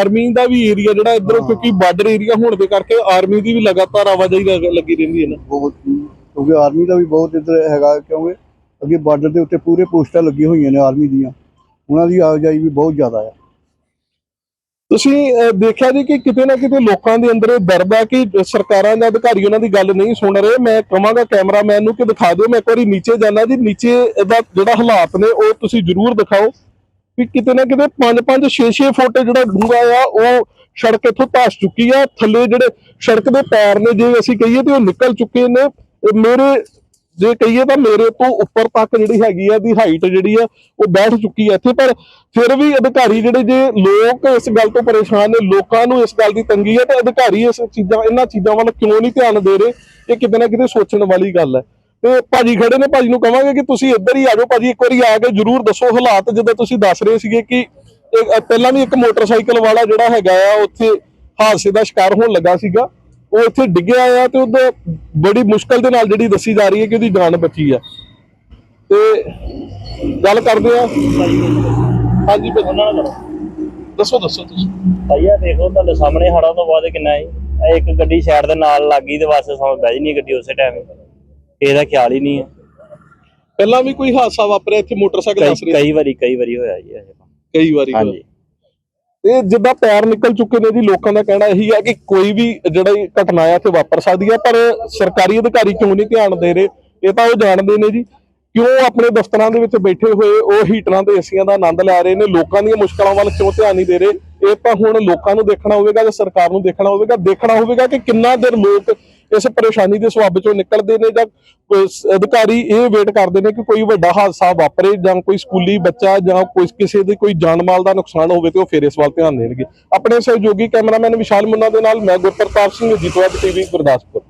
Army ਦਾ ਵੀ area ਜਿਹੜਾ ਇਧਰੋਂ ਕਿਉਂਕਿ ਬਾਰਡਰ ਏਰੀਆ ਹੋਣ ਦੇ ਕਰਕੇ ਆਰਮੀ ਦੀ ਵੀ ਲਗਾਤਾਰ ਆਵਾਜਾਈ ਲੱਗ- ਲੱਗੀ ਰਹਿੰਦੀ ਹੈ ਨਾ। ਬਹੁਤ ਕਿਉਂਕਿ ਆਰਮੀ ਦਾ ਵੀ ਬਹੁਤ ਇੱਧਰ ਹੈਗਾ ਕਿਉਂਕਿ ਅੱਗੇ ਬਾਰਡਰ ਦੇ ਉੱਤੇ ਪੂਰੇ ਪੋਸਟਾਂ ਲੱਗੀਆਂ ਹੋਈਆਂ ਨੇ ਆਰਮੀ ਦੀਆਂ। ਉਹਨਾਂ ਦੀ ਆਵਾਜਾਈ ਵੀ ਬਹੁਤ ਜ਼ਿਆਦਾ ਆ। ਤੁਸੀਂ ਅਹ, ਦੇਖਿਆ ਜੀ ਕਿ ਕਿਤੇ ਨਾ ਕਿਤੇ ਲੋਕਾਂ ਦੇ ਅੰਦਰ ਇਹ ਦਰਦ ਹੈ ਕਿ ਸਰਕਾਰਾਂ ਦੇ ਅਧਿਕਾਰੀ ਉਹਨਾਂ ਦੀ ਗੱਲ ਨਹੀਂ ਸੁਣ ਰਹੇ। ਮੈਂ ਕਹਾਂਗਾ ਕੈਮਰਾਮੈਨ ਨੂੰ ਕਿ ਦਿਖਾ ਦਿਓ। ਮੈਂ ਇੱਕ ਵਾਰੀ ਨੀਚੇ ਜਾਣਾ ਜੀ। ਨੀਚੇ ਦਾ ਜਿਹੜਾ ਹਾਲਾਤ ਨੇ ਉਹ ਤੁਸੀਂ ਜ਼ਰੂਰ ਦਿਖਾਓ। ਵੀ ਕਿਤੇ ਨਾ ਕਿਤੇ 5-5 6-6 ਫੁੱਟ ਜਿਹੜਾ ਡੂੰਘਾ ਆ, ਉਹ ਸੜਕ ਇੱਥੋਂ ਧਸ ਚੁੱਕੀ ਆ। ਥੱਲੇ ਜਿਹੜੇ ਸੜਕ ਦੇ ਪੈਰ ਨੇ, ਜੇ ਅਸੀਂ ਕਹੀਏ ਤੇ ਉਹ ਨਿਕਲ ਚੁੱਕੇ ਨੇ। ਮੇਰੇ, ਜੇ ਕਹੀਏ ਤਾਂ ਮੇਰੇ ਤੋਂ ਉੱਪਰ ਤੱਕ ਜਿਹੜੀ ਹੈਗੀ ਆ, ਦੀ ਹਾਈਟ ਜਿਹੜੀ ਆ, ਉਹ ਬੈਠ ਚੁੱਕੀ ਆ ਇੱਥੇ। ਪਰ ਫਿਰ ਵੀ ਅਧਿਕਾਰੀ ਜਿਹੜੇ ਜੇ ਲੋਕ ਇਸ ਗੱਲ ਤੋਂ ਪਰੇਸ਼ਾਨ ਨੇ, ਲੋਕਾਂ ਨੂੰ ਇਸ ਗੱਲ ਦੀ ਤੰਗੀ ਹੈ ਤੇ ਅਧਿਕਾਰੀ ਇਸ ਚੀਜ਼ਾਂ, ਇਹਨਾਂ ਚੀਜ਼ਾਂ ਵੱਲ ਕਿਉਂ ਨਹੀਂ ਧਿਆਨ ਦੇ ਰਹੇ? ਇਹ ਕਿਤੇ ਨਾ ਕਿਤੇ ਸੋਚਣ ਵਾਲੀ ਗੱਲ ਹੈ। ਤੇ ਭਾਜੀ ਖੜੇ ਨੇ, ਭਾਜੀ ਨੂੰ ਕਹਾਂਗੇ ਕਿ ਤੁਸੀਂ ਇੱਧਰ ਹੀ ਆ ਜਾਓ। ਭਾਜੀ ਇੱਕ ਵਾਰੀ ਆ ਕੇ ਜਰੂਰ ਦੱਸੋ ਹਾਲਾਤ, ਜਿੱਦਾਂ ਤੁਸੀਂ ਦੱਸ ਰਹੇ ਸੀਗੇ ਕਿ ਪਹਿਲਾਂ ਵੀ ਇੱਕ ਮੋਟਰਸਾਈਕਲ ਵਾਲਾ ਜਿਹੜਾ ਹੈਗਾ ਆ, ਉੱਥੇ ਹਾਦਸੇ ਦਾ ਸ਼ਿਕਾਰ ਹੋਣ ਲੱਗਾ ਸੀਗਾ। ਉਹ ਇੱਥੇ ਡਿੱਗਿਆ ਆ ਤੇ ਉਹਦਾ ਬੜੀ ਮੁਸ਼ਕਲ ਦੇ ਨਾਲ ਜਿਹੜੀ ਦੱਸੀ ਜਾ ਰਹੀ ਹੈ ਕਿ ਉਹਦੀ ਜਾਨ ਬਚੀ ਆ। ਤੇ ਗੱਲ ਕਰਦੇ ਆ। ਹਾਂਜੀ, ਭਾਜੀ। ਉਹਨਾਂ ਨਾਲ ਦੱਸੋ ਦੱਸੋ ਤੁਸੀਂ। ਭਾਈ ਦੇਖੋ, ਤੁਹਾਡੇ ਸਾਹਮਣੇ ਹੜਾਂ ਤੋਂ ਬਾਅਦ ਕਿੰਨਾ ਹੈ। ਇੱਕ ਗੱਡੀ ਸਾਈਡ ਦੇ ਨਾਲ ਲੱਗੀ ਤੇ ਬਸ ਸਮਾਂ ਬਹਿ ਜਣੀ ਗੱਡੀ ਉਸੇ ਟਾਈਮ ਇਹਦਾ ਖਿਆਲ ਹੀ ਨਹੀਂ ਹੈ। ਪਹਿਲਾਂ ਵੀ ਕੋਈ ਹਾਦਸਾ ਵਾਪਰਿਆ ਇੱਥੇ ਮੋਟਰਸਾਈਕਲ ਦੱਸ ਕਈ ਰਹੇ ਕਈ ਵਾਰੀ ਕਈ ਵਾਰੀ ਹੋਇਆ ਜੀ ਇਹ ਕੰਮ। ਕਈ ਵਾਰੀ ਹਾਂਜੀ। ਇਹ ਜਿੱਦਾਂ ਪੈਰ ਨਿਕਲ ਚੁੱਕੇ ਨੇ ਜੀ ਲੋਕਾਂ ਦਾ ਕਹਿਣਾ ਇਹੀ ਹੈ ਕਿ ਕੋਈ ਵੀ ਜਿਹੜਾ ਇਹ ਘਟਨਾ ਆ ਇੱਥੇ ਵਾਪਰ ਸਕਦੀ ਹੈ ਪਰ ਸਰਕਾਰੀ ਅਧਿਕਾਰੀ ਕਿਉਂ ਨਹੀਂ ਧਿਆਨ ਦੇ ਰਹੇ? ਇਹ ਤਾਂ ਉਹ ਜਾਣਦੇ ਨੇ ਜੀ ਕਿਉਂ ਆਪਣੇ ਦਫ਼ਤਰਾਂ ਦੇ ਵਿੱਚ ਬੈਠੇ ਹੋਏ ਉਹ ਹੀਟਰਾਂ ਤੇ ਏਸੀਆਂ ਦਾ ਆਨੰਦ ਲੈ ਰਹੇ ਨੇ? ਲੋਕਾਂ ਦੀਆਂ ਮੁਸ਼ਕਲਾਂ ਵੱਲ ਕਿਉਂ ਧਿਆਨ ਨਹੀਂ ਦੇ ਰਹੇ? ਇਹ ਤਾਂ ਹੁਣ ਲੋਕਾਂ ਨੂੰ ਦੇਖਣਾ ਹੋਵੇਗਾ ਤੇ ਸਰਕਾਰ ਨੂੰ ਦੇਖਣਾ ਹੋਵੇਗਾ? ਦੇਖਣਾ ਹੋਵੇਗਾ ਕਿ ਕਿੰਨਾ ਦੇਰ ਲੋਕ ਇਸ ਪਰੇਸ਼ਾਨੀ ਦੇ ਸਵਾਬ ਚੋਂ ਨਿਕਲਦੇ ਨੇ ਜਾਂ ਕੋਈ ਅਧਿਕਾਰੀ ਇਹ ਵੇਟ ਕਰਦੇ ਨੇ ਕਿ ਕੋਈ ਵੱਡਾ ਹਾਦਸਾ ਵਾਪਰੇ ਜਾਂ ਕੋਈ ਸਕੂਲੀ ਬੱਚਾ ਜਾਂ ਕੋਈ ਕਿਸੇ ਦੇ ਕੋਈ ਜਾਨ ਮਾਲ ਦਾ ਨੁਕਸਾਨ ਹੋਵੇ ਤੇ ਉਹ ਫਿਰ ਇਸ ਵੱਲ ਧਿਆਨ ਦੇਣਗੇ। ਆਪਣੇ ਸਹਿਯੋਗੀ ਕੈਮਰਾਮੈਨ ਵਿਸ਼ਾਲ ਮੁੰਨਾ ਦੇ ਨਾਲ ਮੈਂ ਗੁਰਪ੍ਰਤਾਪ ਸਿੰਘ ਜੀਤਵਾਦ ਟੀਵੀ, ਗੁਰਦਾਸਪੁਰ।